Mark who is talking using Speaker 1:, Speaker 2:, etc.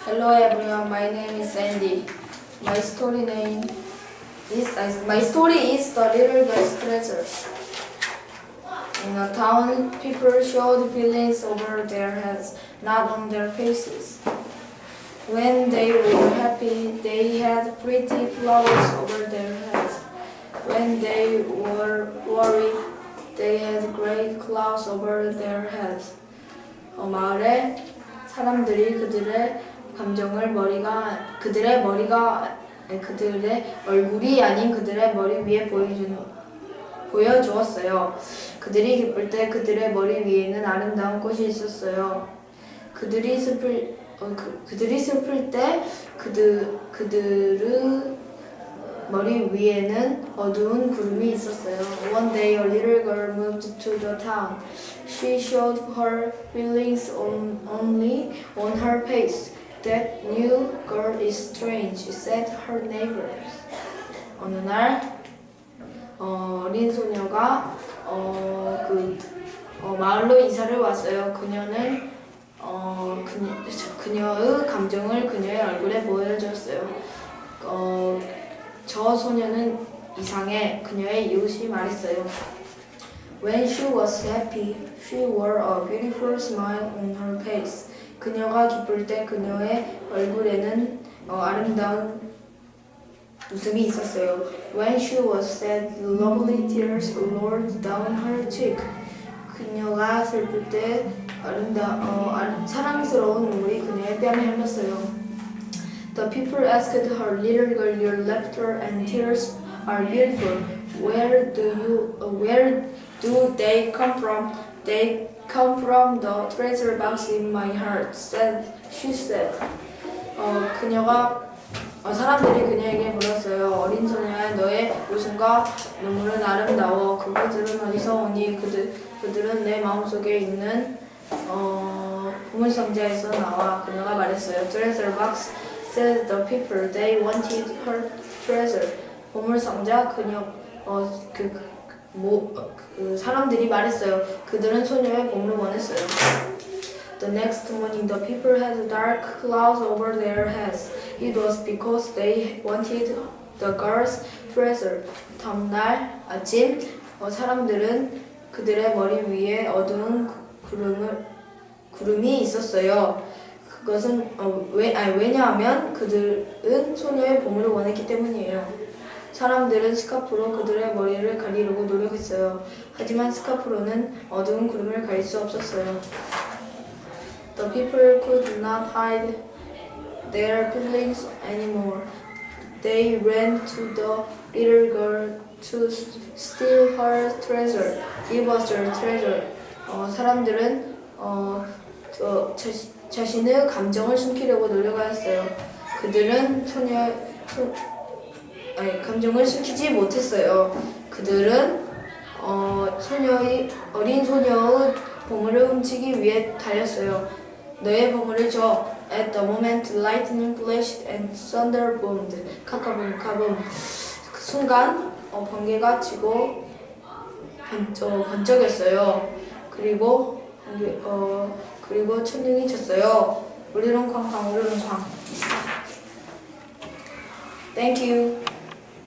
Speaker 1: Hello everyone, my name is Sandy. My story name is uh, my story is the little girl's treasure. In a town, people showed feelings over their heads, not on their faces. When they were happy, they had pretty flowers over their heads. When they were worried, they had great clouds over their heads. 어, 마을에 사람들이 그들의 감정을 머리가 그들의 머리가 그들의 얼굴이 아닌 그들의 머리 위에 보여주는 보여주었어요. 그들이 기쁠 때 그들의 머리 위에는 아름다운 꽃이 있었어요. 그들이 슬플 어, 그, 그들이 슬플 때 그들 그들의 머리 위에는 어두운 구름이 있었어요. One day a little girl moved to the town. She showed her feelings on, only on her face. That new girl is strange, said her neighbors. 어느 날 어, 어린 소녀가 어, 그 어, 마을로 이사를 왔어요. 그녀는 어, 그녀, 그녀 의 감정을 그녀의 얼굴에 보여줬어요. 어, 저 소녀는 이상해 그녀의 이웃이 말했어요. When she was happy, she wore a beautiful smile on her face. 그녀가 기쁠 때 그녀의 얼굴에는 어, 아름다운 웃음이 있었어요. When she was sad, lovely tears rolled down her cheek. 그녀가 슬플 때 아름다 어, 아, 사랑스러운 눈물이 그녀의 뺨에 흘렀어요. The people asked her, "Little girl, your laughter and tears are beautiful. Where do you, uh, where do they come from?" They come from the treasure box in my heart. Said she said. 어, 그녀가 어, 사람들이 그녀에게 물었어요. 어린 소녀야, 너의 웃음과 눈물은 아름다워. 그것들은 어디서 오니? 그들 그들은 내 마음속에 있는 어, 보물 상자에서 나와. 그녀가 말했어요. Treasure box said the people they wanted her treasure. 보물 상자 그녀 어 그 뭐, 어, 그 사람들이 말했어요. 그들은 소녀의 보물을 원했어요. The next morning, the people had dark clouds over their heads. It was because they wanted the girl's treasure. 다음날 아침, 어, 사람들은 그들의 머리 위에 어두운 구름을 구름이 있었어요. 그것은 어, 왜 아니, 왜냐하면 그들은 소녀의 보물을 원했기 때문이에요. 사람들은 스카프로 그들의 머리를 가리려고 노력했어요. 하지만 스카프로는 어두운 구름을 가릴 수 없었어요. The people could not hide their feelings anymore. They ran to the little girl to steal her treasure. Give us your treasure. 어, 사람들은 어, 저, 자, 자신의 감정을 숨기려고 노력하였어요. 그들은 소녀, 소, 아니, 감정을 숨기지 못했어요. 그들은 어, 소녀의 어린 소녀의 보물을 훔치기 위해 달렸어요. 너의 보물을 줘. At the moment, lightning flashed and thunder boomed. 카카붐 카붐. 그 순간 어, 번개가 치고 번쩍 번쩍였어요. 그리고 번개, 어 그리고 천둥이 쳤어요. 우리는 쾅쾅 우리는 쾅. Thank you.